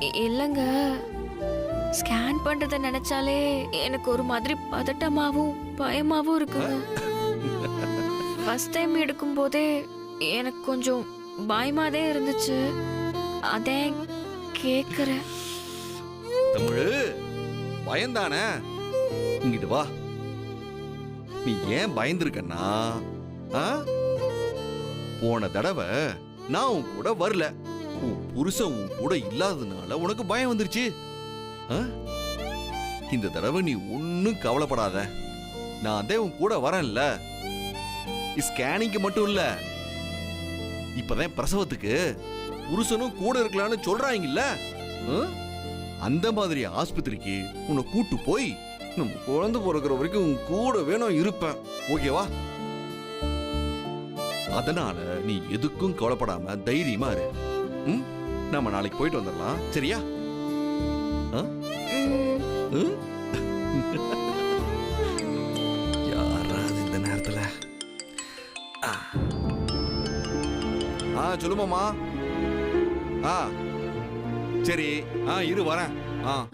இல்லைங்க. ஸ்கேன் பண்றத நினைச்சாலே எனக்கு ஒரு மாதிரி பதட்டமாவும் பயமாவும் இருக்குங்க. ஃபர்ஸ்ட் டைம் எடுக்கும் போதே எனக்கு கொஞ்சம் பயமாதே இருந்துச்சு. அதே கேக்குறேன். தமிழ் பயந்தானே? இங்கிட்டு வா. நீ ஏன் பயந்துருக்கன்னா ஆ? போன தடவை நான் உன் கூட வரல. உன் புருஷன் உன் கூட இல்லாததுனால உனக்கு பயம் வந்துருச்சு. ஆ? இந்த தடவை நீ ஒன்னும் கவலைப்படாத. நான் அதே உன் கூட வரேன்ல. ஸ்கேனிங்க்கு மட்டும் இல்ல. இப்பதான் பிரசவத்துக்கு புருஷனும் கூட இருக்கலாம்னு சொல்றாங்கல்ல. அந்த மாதிரி ஆஸ்பத்திரிக்கு உன்னை கூட்டு போய் நம்ம குழந்தை பிறக்கிற வரைக்கும் உன் கூட வேணும் இருப்பேன். ஓகேவா அதனால நீ எதுக்கும் கவலைப்படாம தைரியமா இரு. ம்? நம்ம நாளைக்கு போயிட்டு வந்துடலாம். சரியா? யாராவது இந்த நேரத்துல? ஆ. ஆ சொல்லுமாமா ஆ. சரி. ஆ இரு வரேன். ஆ.